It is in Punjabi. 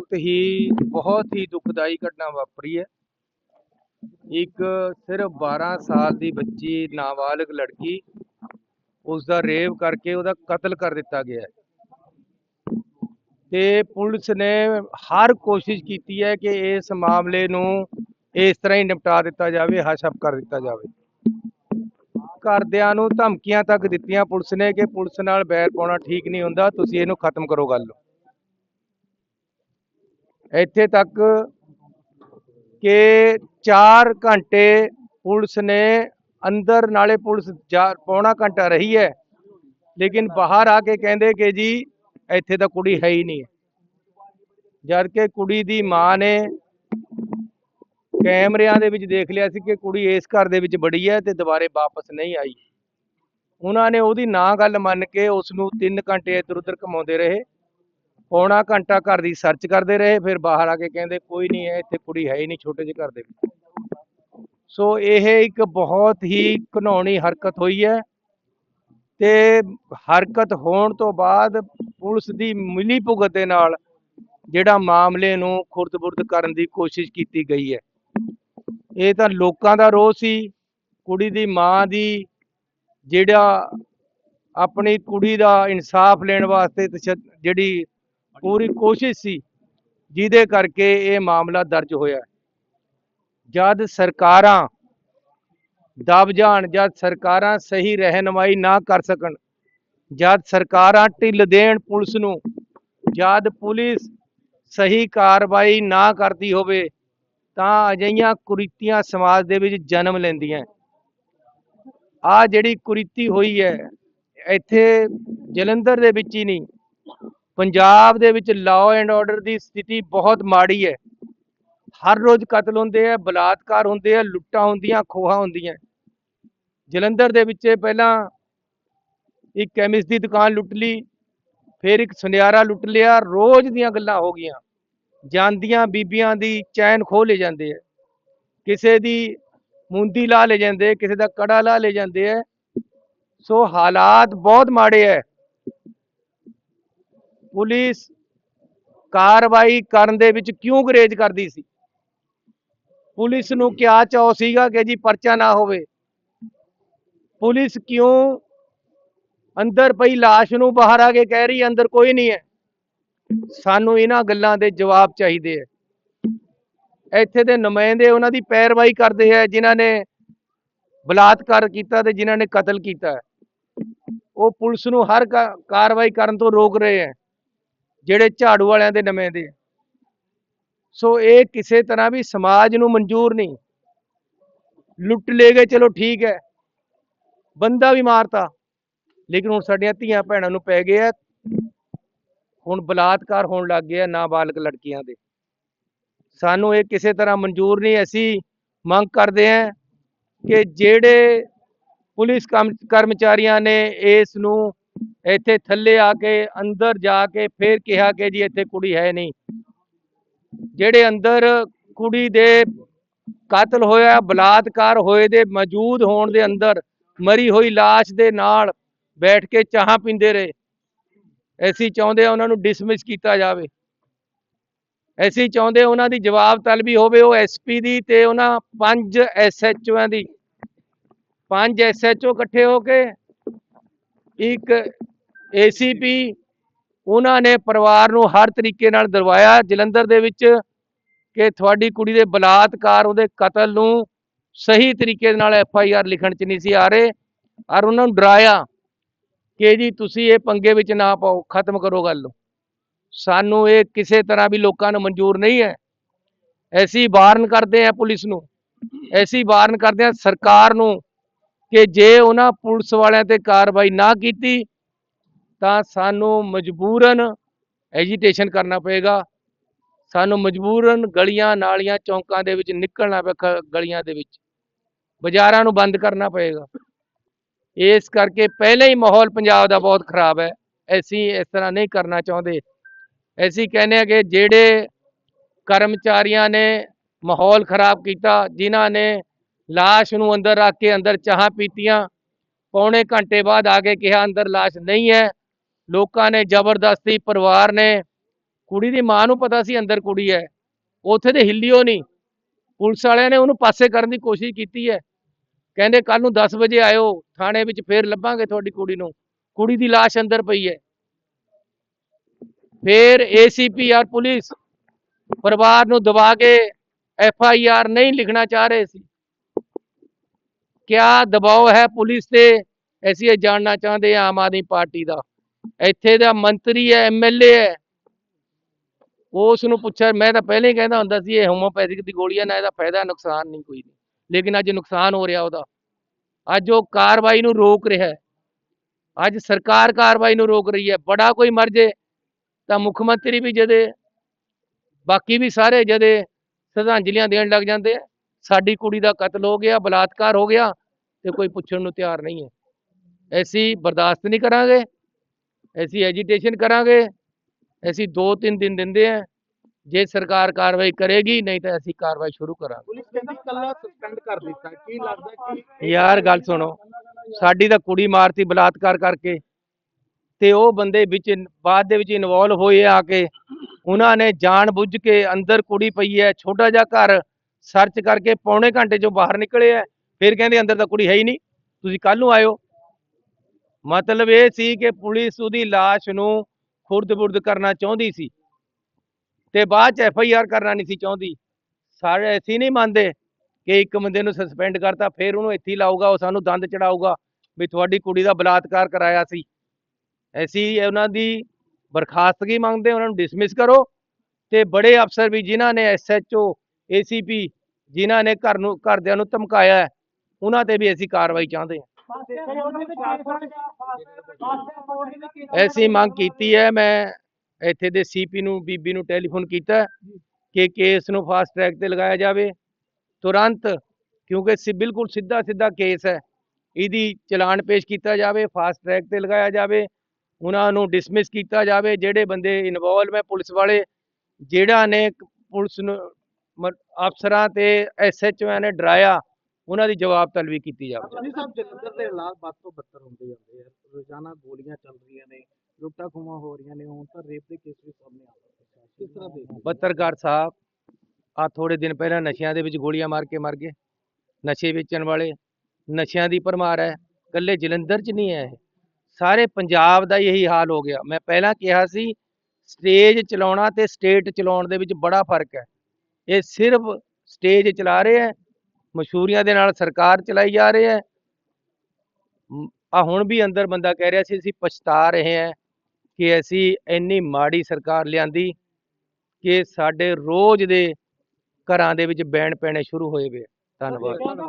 ਬਹੁਤ ਹੀ ਬਹੁਤ ਹੀ ਦੁਖਦਾਈ ਘਟਨਾ ਵਾਪਰੀ ਹੈ। ਇੱਕ ਸਿਰਫ 12 ਸਾਲ ਦੀ ਬੱਚੀ, ਨਾਬਾਲਗ ਲੜਕੀ ਉਸ ਦਾ ਰੇਪ ਕਰਕੇ ਉਹਦਾ ਕਤਲ ਕਰ ਦਿੱਤਾ ਗਿਆ ਹੈ। ਤੇ ਪੁਲਿਸ ਨੇ ਹਰ ਕੋਸ਼ਿਸ਼ ਕੀਤੀ ਹੈ ਕਿ ਇਸ ਮਾਮਲੇ ਨੂੰ ਇਸ ਤਰ੍ਹਾਂ ਹੀ ਨਿਪਟਾ ਦਿੱਤਾ ਜਾਵੇ, ਹਸ਼ਪ ਕਰ ਦਿੱਤਾ ਜਾਵੇ। ਘਰਦਿਆਂ ਨੂੰ ਧਮਕੀਆਂ ਤੱਕ ਦਿੱਤੀਆਂ ਪੁਲਿਸ ਨੇ ਕਿ ਪੁਲਿਸ ਨਾਲ ਬੈਰ ਪਾਉਣਾ ਠੀਕ ਨਹੀਂ ਹੁੰਦਾ, ਤੁਸੀਂ ਇਹਨੂੰ ਖਤਮ ਕਰੋ ਗੱਲ। ਇੱਥੇ ਤੱਕ ਕਿ 4 ਘੰਟੇ ਪੁਲਿਸ ਨੇ ਅੰਦਰ ਨਾਲੇ ਪੁਲਿਸ ਜਾ- ਪੌਣਾ ਘੰਟਾ ਰਹੀ ਹੈ। ਲੇਕਿਨ ਬਾਹਰ ਆ ਕੇ ਕਹਿੰਦੇ ਕਿ ਜੀ, ਇੱਥੇ ਤਾਂ ਕੁੜੀ ਹੈ ਹੀ ਨਹੀਂ। ਜਦ ਕਿ ਕੁੜੀ ਦੀ ਮਾਂ ਨੇ ਕੈਮਰਿਆਂ ਦੇ ਵਿੱਚ ਦੇਖ ਲਿਆ ਸੀ ਕਿ ਕੁੜੀ ਇਸ ਘਰ ਦੇ ਵਿੱਚ ਬੜੀ ਹੈ ਤੇ ਦੁਬਾਰੇ ਵਾਪਸ ਨਹੀਂ ਆਈ। ਉਹਨਾਂ ਨੇ ਉਹਦੀ ਨਾ ਗੱਲ ਮੰਨ ਕੇ ਉਸ ਨੂੰ 3 ਘੰਟੇ ਇੱਧਰ ਉੱਧਰ ਘਮਾਉਂਦੇ ਰਹੇ। ਪੌਣਾ ਘੰਟਾ ਘਰ ਦੀ ਸਰਚ ਕਰਦੇ ਰਹੇ, ਫਿਰ ਬਾਹਰ ਆ ਕੇ ਕਹਿੰਦੇ ਕੋਈ ਨਹੀਂ ਹੈ, ਇੱਥੇ ਕੁੜੀ ਹੈ ਹੀ ਨਹੀਂ ਛੋਟੇ ਜਿਹੇ ਘਰ ਦੇ ਵਿੱਚ। ਸੋ ਇਹ ਇੱਕ ਬਹੁਤ ਹੀ ਘਿਨੌਣੀ ਹਰਕਤ ਹੋਈ ਹੈ ਤੇ ਹਰਕਤ ਹੋਣ ਤੋਂ ਬਾਅਦ ਪੁਲਿਸ ਦੀ ਮਿਲੀ ਭੁਗਤ ਦੇ ਨਾਲ ਜਿਹੜਾ ਮਾਮਲੇ ਨੂੰ ਖੁਰਦ-ਬੁਰਦ ਕਰਨ ਦੀ ਕੋਸ਼ਿਸ਼ ਕੀਤੀ ਗਈ ਹੈ। ਇਹ ਤਾਂ ਲੋਕਾਂ ਦਾ ਰੋਹ ਸੀ, ਕੁੜੀ ਦੀ ਮਾਂ ਦੀ ਜਿਹੜਾ ਆਪਣੀ ਕੁੜੀ ਦਾ ਇਨਸਾਫ ਲੈਣ ਵਾਸਤੇ ਜਿਹੜੀ ਪੂਰੀ ਕੋਸ਼ਿਸ਼ ਸੀ, ਜਿਹਦੇ ਕਰਕੇ ਇਹ ਮਾਮਲਾ ਦਰਜ ਹੋਇਆ। ਜਦ ਸਰਕਾਰਾਂ ਦਬ ਜਾਣ, ਜਦ ਸਰਕਾਰਾਂ ਸਹੀ ਰਹਿਨਮਾਈ ਨਾ ਕਰ ਸਕਣ, ਜਦ ਸਰਕਾਰਾਂ ਢਿੱਲ ਦੇਣ ਪੁਲਿਸ ਨੂੰ, ਜਦ ਪੁਲਿਸ ਸਹੀ ਕਾਰਵਾਈ ਨਾ ਕਰਦੀ ਹੋਵੇ, ਤਾਂ ਅਜਿਹੀਆਂ ਕੁਰੀਤੀਆਂ ਸਮਾਜ ਦੇ ਵਿੱਚ ਜਨਮ ਲੈਂਦੀਆਂ। ਆ ਜਿਹੜੀ ਕੁਰੀਤੀ ਹੋਈ ਹੈ, ਇੱਥੇ ਜਲੰਧਰ ਦੇ ਵਿੱਚ ਹੀ ਨਹੀਂ ਪੰਜਾਬ ਦੇ ਵਿੱਚ ਲਾਅ ਐਂਡ ਆਰਡਰ ਦੀ ਸਥਿਤੀ ਬਹੁਤ ਮਾੜੀ ਹੈ। ਹਰ ਰੋਜ਼ ਕਤਲ ਹੁੰਦੇ ਆ, ਬਲਾਤਕਾਰ ਹੁੰਦੇ ਆ, ਲੁੱਟਾਂ ਹੁੰਦੀਆਂ, ਖੋਹਾਂ ਹੁੰਦੀਆਂ। ਜਲੰਧਰ ਦੇ ਵਿੱਚ ਪਹਿਲਾਂ ਇੱਕ ਕੈਮਿਸਟ ਦੀ ਦੁਕਾਨ ਲੁੱਟ ਲਈ, ਫਿਰ ਇੱਕ ਸੁਨਿਆਰਾ ਲੁੱਟ ਲਿਆ, ਰੋਜ਼ ਦੀਆਂ ਗੱਲਾਂ ਹੋ ਗਈਆਂ। ਜਾਂਦੀਆਂ ਬੀਬੀਆਂ ਦੀ ਚੈਨ ਖੋਹ ਲੈ ਜਾਂਦੇ ਆ। ਕਿਸੇ ਦੀ ਮੁੰਦੀ ਲਾ ਲੈ ਜਾਂਦੇ ਕਿਸੇ ਦਾ ਕੜਾ ਲਾ ਲੈ ਜਾਂਦੇ ਆ। ਸੋ ਹਾਲਾਤ ਬਹੁਤ ਮਾੜੇ ਹੈ ਪੁਲਿਸ ਕਾਰਵਾਈ ਕਰਨ ਦੇ ਵਿੱਚ ਕਿਉਂ ਗਰੇਜ ਕਰਦੀ ਸੀ? ਪੁਲਿਸ ਨੂੰ ਕਿਆ ਚਾਹ ਸੀਗਾ ਕਿ ਜੀ ਪਰਚਾ ਨਾ ਹੋਵੇ? ਪੁਲਿਸ ਕਿਉਂ ਅੰਦਰ ਪਈ ਲਾਸ਼ ਨੂੰ ਬਾਹਰ ਆ ਕੇ ਕਹਿ ਰਹੀ, ਅੰਦਰ ਕੋਈ ਨਹੀਂ ਹੈ। ਸਾਨੂੰ ਇਹਨਾਂ ਗੱਲਾਂ ਦੇ ਜਵਾਬ ਚਾਹੀਦੇ ਹੈ। ਇੱਥੇ ਦੇ ਨੁਮਾਇੰਦੇ ਉਹਨਾਂ ਦੀ ਪੈਰਵਾਈ ਕਰਦੇ ਹੈ, ਜਿਨ੍ਹਾਂ ਨੇ ਬਲਾਤਕਾਰ ਕੀਤਾ ਤੇ ਜਿਨ੍ਹਾਂ ਨੇ ਕਤਲ ਕੀਤਾ ਉਹ ਪੁਲਿਸ ਨੂੰ ਹਰ ਕਾਰਵਾਈ ਕਰਨ ਤੋਂ ਰੋਕ ਰਹੇ ਹੈ। ਜਿਹੜੇ ਝਾੜੂ ਵਾਲਿਆਂ ਦੇ ਨਵੇਂ ਦੇ। ਸੋ ਇਹ ਕਿਸੇ ਤਰ੍ਹਾਂ ਵੀ ਸਮਾਜ ਨੂੰ ਮਨਜ਼ੂਰ ਨਹੀਂ। ਲੁੱਟ ਲੈ ਗਏ, ਚਲੋ ਠੀਕ ਹੈ। ਬੰਦਾ ਵੀ ਮਾਰਤਾ। ਲੇਕਿਨ ਹੁਣ ਸਾਡੀਆਂ ਧੀਆਂ ਭੈਣਾਂ ਨੂੰ ਪੈ ਗਿਆ। ਹੁਣ ਬਲਾਤਕਾਰ ਹੋਣ ਲੱਗ ਗਿਆ ਨਾਬਾਲਗ ਲੜਕੀਆਂ ਦੇ। ਸਾਨੂੰ ਇਹ ਕਿਸੇ ਤਰ੍ਹਾਂ ਮਨਜ਼ੂਰ ਨਹੀਂ। ਅਸੀਂ ਮੰਗ ਕਰਦੇ ਹਾਂ ਕਿ ਜਿਹੜੇ ਪੁਲਿਸ ਕੰਮ- ਕਰਮਚਾਰੀਆਂ ਨੇ ਇਸ ਨੂੰ ਇੱਥੇ ਥੱਲੇ ਆ ਕੇ, ਅੰਦਰ ਜਾ ਕੇ, ਫੇਰ ਕਿਹਾ ਕਿ ਜੀ ਇੱਥੇ ਕੁੜੀ ਹੈ ਨਹੀਂ। ਜਿਹੜੇ ਅੰਦਰ ਕੁੜੀ ਦੇ ਕਤਲ ਹੋਇਆ, ਬਲਾਤਕਾਰ ਹੋਏ ਦੇ, ਮੌਜੂਦ ਹੋਣ ਦੇ ਅੰਦਰ ਮਰੀ ਹੋਈ ਲਾਸ਼ ਦੇ ਨਾਲ ਬੈਠ ਕੇ ਚਾਹਾਂ ਪੀਂਦੇ ਰਹੇ। ਅਸੀਂ ਚਾਹੁੰਦੇ ਆ ਉਹਨਾਂ ਨੂੰ ਡਿਸਮਿਸ ਕੀਤਾ ਜਾਵੇ। ਅਸੀਂ ਚਾਹੁੰਦੇ ਉਹਨਾਂ ਦੀ ਜਵਾਬ ਤਲਬੀ ਹੋਵੇ, ਉਹ ਐਸਪੀ ਦੀ ਤੇ ਉਹਨਾਂ ਪੰਜ ਐਸਐਚਓਆਂ ਦੀ। ਪੰਜ ਐਸਐਚਓ ਇਕੱਠੇ ਹੋ ਕੇ ਇੱਕ ਏਸੀਪੀ ਉਹਨਾਂ ਨੇ ਪਰਿਵਾਰ ਨੂੰ ਹਰ ਤਰੀਕੇ ਨਾਲ ਦਰਵਾਇਆ। ਜਲੰਧਰ ਦੇ ਵਿੱਚ ਕਿ ਤੁਹਾਡੀ ਕੁੜੀ ਦੇ ਬਲਾਤਕਾਰ ਉਹਦੇ ਕਤਲ ਨੂੰ ਸਹੀ ਤਰੀਕੇ ਨਾਲ ਐਫ ਆਈ ਆਰ ਲਿਖਣ ਚ ਨਹੀਂ ਸੀ ਆ ਰਹੇ ਔਰ ਉਹਨਾਂ ਨੂੰ ਡਰਾਇਆ ਕਿ ਜੀ ਤੁਸੀਂ ਇਹ ਪੰਗੇ ਵਿੱਚ ਨਾ ਪਾਓ, ਖਤਮ ਕਰੋ ਗੱਲ। ਨੂੰ ਸਾਨੂੰ ਇਹ ਕਿਸੇ ਤਰ੍ਹਾਂ ਵੀ ਲੋਕਾਂ ਨੂੰ ਮਨਜ਼ੂਰ ਨਹੀਂ ਹੈ। ਐਸੀ ਵਾਰਨ ਕਰਦੇ ਹਾਂ ਪੁਲਿਸ ਨੂੰ। ਐਸੀ ਵਾਰਨ ਕਰਦੇ ਹਾਂ ਸਰਕਾਰ ਨੂੰ ਕਿ ਜੇ ਉਹਨਾਂ ਪੁਲਿਸ ਵਾਲਿਆਂ ਤੇ ਕਾਰਵਾਈ ਨਾ ਕੀਤੀ ਤਾਂ ਸਾਨੂੰ ਮਜਬੂਰਨ ਐਜੀਟੇਸ਼ਨ ਕਰਨਾ ਪਏਗਾ। ਸਾਨੂੰ ਮਜਬੂਰਨ ਗਲੀਆਂ, ਨਾਲੀਆਂ, ਚੌਂਕਾਂ ਦੇ ਵਿੱਚ ਨਿਕਲਣਾ ਪਏਗਾ ਗਲੀਆਂ ਦੇ ਵਿੱਚ। ਬਾਜ਼ਾਰਾਂ ਨੂੰ ਬੰਦ ਕਰਨਾ ਪਏਗਾ। ਇਸ ਕਰਕੇ ਪਹਿਲਾਂ ਹੀ ਮਾਹੌਲ ਪੰਜਾਬ ਦਾ ਬਹੁਤ ਖਰਾਬ ਹੈ। ਅਸੀਂ ਇਸ ਤਰ੍ਹਾਂ ਨਹੀਂ ਕਰਨਾ ਚਾਹੁੰਦੇ। ਅਸੀਂ ਕਹਿੰਦੇ ਹਾਂ ਕਿ ਜਿਹੜੇ ਕਰਮਚਾਰੀਆਂ ਨੇ ਮਾਹੌਲ ਖਰਾਬ ਕੀਤਾ, ਜਿਨ੍ਹਾਂ ਨੇ ਲਾਸ਼ ਨੂੰ ਅੰਦਰ ਰੱਖ ਕੇ ਅੰਦਰ ਚਾਹਾਂ ਪੀਤੀਆਂ, ਪੌਣੇ ਘੰਟੇ ਬਾਅਦ ਆ ਕੇ ਕਿਹਾ ਅੰਦਰ ਲਾਸ਼ ਨਹੀਂ ਹੈ। ਲੋਕਾਂ ਨੇ ਜ਼ਬਰਦਸਤੀ ਪਰਿਵਾਰ ਨੇ, ਕੁੜੀ ਦੀ ਮਾਂ ਨੂੰ ਪਤਾ ਸੀ ਅੰਦਰ ਕੁੜੀ ਹੈ, ਉੱਥੇ ਤੇ ਹਿੱਲਿਓ ਨਹੀਂ। ਪੁਲਿਸ ਵਾਲਿਆਂ ਨੇ ਉਹਨੂੰ ਪਾਸੇ ਕਰਨ ਦੀ ਕੋਸ਼ਿਸ਼ ਕੀਤੀ ਹੈ। ਕਹਿੰਦੇ ਕੱਲ ਨੂੰ 10 ਵਜੇ ਆਇਓ, ਥਾਣੇ ਵਿੱਚ ਫੇਰ ਲੱਭਾਂਗੇ ਤੁਹਾਡੀ ਕੁੜੀ ਨੂੰ। ਕੁੜੀ ਦੀ ਲਾਸ਼ ਅੰਦਰ ਪਈ ਹੈ। ਫੇਰ ਏਸੀਪੀਆਰ ਪੁਲਿਸ ਪਰਿਵਾਰ ਨੂੰ ਦਬਾ ਕੇ ਐਫ ਆਈ ਆਰ ਨਹੀਂ ਲਿਖਣਾ ਚਾਹ ਰਹੇ ਸੀ। ਕਿਆ ਦਬਾਅ ਹੈ ਪੁਲਿਸ ਤੇ, ਅਸੀਂ ਇਹ ਜਾਣਨਾ ਚਾਹੁੰਦੇ ਹਾਂ ਆਮ ਆਦਮੀ ਪਾਰਟੀ ਦਾ। ਇੱਥੇ ਦਾ ਮੰਤਰੀ ਹੈ ਐਮਐਲਏ ਹੈ। ਉਸ ਨੂੰ ਪੁੱਛਿਆ, ਮੈਂ ਤਾਂ ਪਹਿਲੇ ਹੀ ਕਹਿੰਦਾ ਹੁੰਦਾ ਸੀ, ਇਹ ਹੋਮੋਪੈਥਿਕ ਦੀ ਗੋਲੀਆਂ ਨਾਲ ਇਹਦਾ ਫਾਇਦਾ, ਨੁਕਸਾਨ ਨਹੀਂ, ਕੋਈ ਨਹੀਂ। ਲੇਕਿਨ ਅੱਜ ਨੁਕਸਾਨ ਹੋ ਰਿਹਾ ਉਹਦਾ। ਅੱਜ ਉਹ ਕਾਰਵਾਈ ਨੂੰ ਰੋਕ ਰਿਹਾ ਹੈ। ਅੱਜ ਸਰਕਾਰ ਕਾਰਵਾਈ ਨੂੰ ਰੋਕ ਰਹੀ ਹੈ। ਬੜਾ ਕੋਈ ਮਰ ਜੇ, ਤਾਂ ਮੁੱਖ ਮੰਤਰੀ ਵੀ ਜਦੇ, ਬਾਕੀ ਵੀ ਸਾਰੇ ਜਦੇ ਸ਼ਰਧਾਂਜਲੀਆਂ ਦੇਣ ਲੱਗ ਜਾਂਦੇ ਆ। ਸਾਡੀ ਕੁੜੀ ਦਾ ਕਤਲ ਹੋ ਗਿਆ, ਬਲਾਤਕਾਰ ਹੋ ਗਿਆ, ਤੇ ਕੋਈ ਪੁੱਛਣ ਨੂੰ ਤਿਆਰ ਨਹੀਂ ਹੈ। ਅਸੀਂ ਬਰਦਾਸ਼ਤ ਨਹੀਂ ਕਰਾਂਗੇ। ਅਸੀਂ ਐਜੀਟੇਸ਼ਨ ਕਰਾਂਗੇ ਅਸੀਂ 2-3 ਦਿਨ ਦਿੰਦੇ ਆ ਜੇ ਸਰਕਾਰ ਕਾਰਵਾਈ ਕਰੇਗੀ ਨਹੀਂ ਤਾਂ ਅਸੀਂ ਕਾਰਵਾਈ ਸ਼ੁਰੂ ਕਰਾਂਗੇ। ਪੁਲਿਸ ਕਹਿੰਦੀ ਕੱਲਾ ਸਸਪੈਂਡ ਕਰ ਦਿੱਤਾ ਕੀ ਲੱਗਦਾ ਕਿ ਯਾਰ ਗੱਲ ਸੁਣੋ ਸਾਡੀ ਤਾਂ ਕੁੜੀ ਮਾਰਤੀ ਬਲਾਤਕਾਰ ਕਰਕੇ ਤੇ ਉਹ ਬੰਦੇ ਵਿੱਚ ਬਾਅਦ ਦੇ ਵਿੱਚ ਇਨਵੋਲਵ ਹੋਏ ਆ ਕੇ ਉਹਨਾਂ ਨੇ ਜਾਣ ਬੁੱਝ ਕੇ ਅੰਦਰ ਕੁੜੀ ਪਈ ਹੈ ਛੋਟਾ ਜਿਹਾ ਘਰ ਸਰਚ ਕਰਕੇ ਪੌਣੇ ਘੰਟੇ ਚੋਂ ਬਾਹਰ ਨਿਕਲੇ ਆ ਫਿਰ ਕਹਿੰਦੇ ਅੰਦਰ ਤਾਂ ਕੁੜੀ ਹੈ ਹੀ ਨਹੀਂ ਤੁਸੀਂ ਕੱਲ ਨੂੰ ਆਇਓ। ਮਤਲਬ ਇਹ ਸੀ ਕਿ ਪੁਲਿਸ ਉਹਦੀ ਲਾਸ਼ ਨੂੰ ਖੁਰਦ-ਬੁਰਦ ਕਰਨਾ ਚਾਹੁੰਦੀ ਸੀ ਤੇ ਬਾਅਦ ਚ ਐਫ ਆਈ ਆਰ ਕਰਨਾ ਨਹੀਂ ਸੀ ਚਾਹੁੰਦੀ। ਸਾਰੇ ਅਸੀਂ ਨਹੀਂ ਮੰਨਦੇ ਕਿ ਇੱਕ ਬੰਦੇ ਨੂੰ ਸਸਪੈਂਡ ਕਰਤਾ, ਫਿਰ ਉਹਨੂੰ ਇੱਥੇ ਲਾਊਗਾ, ਉਹ ਸਾਨੂੰ ਦੰਦ ਚੜਾਊਗਾ ਵੀ ਤੁਹਾਡੀ ਕੁੜੀ ਦਾ ਬਲਾਤਕਾਰ ਕਰਾਇਆ ਸੀ। ਅਸੀਂ ਉਹਨਾਂ ਦੀ ਬਰਖਾਸਤਗੀ ਮੰਗਦੇ, ਉਹਨਾਂ ਨੂੰ ਡਿਸਮਿਸ ਕਰੋ ਤੇ ਬੜੇ ਅਫਸਰ ਵੀ ਜਿਨ੍ਹਾਂ ਨੇ ਐਸਐਚਓ ਏਸੀਪੀ ਜਿਨ੍ਹਾਂ ਨੇ ਘਰ ਨੂੰ, ਘਰਦਿਆਂ ਨੂੰ ਧਮਕਾਇਆ ਉਹਨਾਂ ਤੇ ਵੀ ਅਸੀਂ ਕਾਰਵਾਈ ਚਾਹੁੰਦੇ ਹਾਂ। ਐਸੀ ਮੰਗ ਕੀਤੀ ਹੈ ਮੈਂ ਇੱਥੇ ਦੇ ਸੀਪੀ ਨੂੰ ਬੀਬੀ ਨੂੰ ਟੈਲੀਫੋਨ ਕੀਤਾ ਕਿ ਕੇਸ ਨੂੰ ਫਾਸਟ ਟਰੈਕ ਤੇ ਲਗਾਇਆ ਜਾਵੇ। ਤੁਰੰਤ ਕਿਉਂਕਿ ਸਿ ਬਿਲਕੁਲ ਸਿੱਧਾ ਸਿੱਧਾ ਕੇਸ ਹੈ ਇਹਦੀ ਚਲਾਨ ਪੇਸ਼ ਕੀਤਾ ਜਾਵੇ ਫਾਸਟ ਟਰੈਕ ਤੇ ਲਗਾਇਆ ਜਾਵੇ ਉਹਨਾਂ ਨੂੰ ਡਿਸਮਿਸ ਕੀਤਾ ਜਾਵੇ ਜਿਹੜੇ ਬੰਦੇ ਇਨਵੋਲਵ ਹੈ ਪੁਲਿਸ ਵਾਲੇ ਜਿਹੜਾ ਨੇ ਪੁਲਿਸ ਨੂੰ ਮ- ਅਫਸਰਾਂ ਤੇ ਐਸਐਚਓ ਨੇ ਡਰਾਇਆ ਉਹਨਾਂ ਦੀ ਜਵਾਬ ਤਲਬੀ ਕੀਤੀ ਜਾਵੇ। ਚੰਨੀ ਸਾਹਿਬ ਜਲੰਧਰ ਦੇ ਹਾਲਾਤ ਵੱਧ ਤੋਂ ਬੱਤਰ ਹੁੰਦੇ ਜਾਂਦੇ ਆ। ਰੋਜ਼ਾਨਾ ਗੋਲੀਆਂ ਚੱਲ ਰਹੀਆਂ ਨੇ ਲੁੱਟਾਂ ਖੋਹਾਂ ਹੋ ਰਹੀਆਂ ਨੇ ਹੁਣ ਤਾਂ ਰੇਪ ਦੇ ਕੇਸ ਵੀ ਸਾਹਮਣੇ ਆ ਰਹੇ ਕਿਸ ਤਰ੍ਹਾਂ ਦੇ ਪੱਤਰਕਾਰ ਸਾਹਿਬ ਆ ਥੋੜੇ ਦਿਨ ਪਹਿਲਾਂ ਨਸ਼ਿਆਂ ਦੇ ਵਿੱਚ ਗੋਲੀਆਂ ਮਾਰ ਕੇ ਮਰ ਗਏ। ਨਸ਼ੇ ਵੇਚਣ ਵਾਲੇ ਨਸ਼ਿਆਂ ਦੀ ਭਰਮਾਰ ਹੈ। ਇਕੱਲੇ ਜਲੰਧਰ 'ਚ ਨਹੀਂ ਹੈ ਇਹ। ਸਾਰੇ ਪੰਜਾਬ ਦਾ ਇਹੀ ਹਾਲ ਹੋ ਗਿਆ। ਮੈਂ ਪਹਿਲਾਂ ਕਿਹਾ ਸੀ ਸਟੇਜ ਚਲਾਉਣਾ ਤੇ ਸਟੇਟ ਚਲਾਉਣ ਦੇ ਵਿੱਚ ਬੜਾ ਫ਼ਰਕ ਹੈ। ਇਹ ਸਿਰਫ ਸਟੇਜ ਚਲਾ ਰਹੇ ਹੈ ਮਸ਼ਹੂਰੀਆਂ ਦੇ ਨਾਲ ਸਰਕਾਰ ਚਲਾਈ ਜਾ ਰਹੀ ਹੈ। ਆ ਹੁਣ ਵੀ ਅੰਦਰ ਬੰਦਾ ਕਹਿ ਰਿਹਾ ਸੀ, ਅਸੀਂ ਪਛਤਾ ਰਹੇ ਹਾਂ ਕਿ ਅਸੀਂ ਇੰਨੀ ਮਾੜੀ ਸਰਕਾਰ ਲਿਆਂਦੀ ਕਿ ਸਾਡੇ ਰੋਜ਼ ਦੇ ਘਰਾਂ ਦੇ ਵਿੱਚ ਬੈਣ ਪੈਣੇ ਸ਼ੁਰੂ ਹੋਏ ਵੇ ਧੰਨਵਾਦ।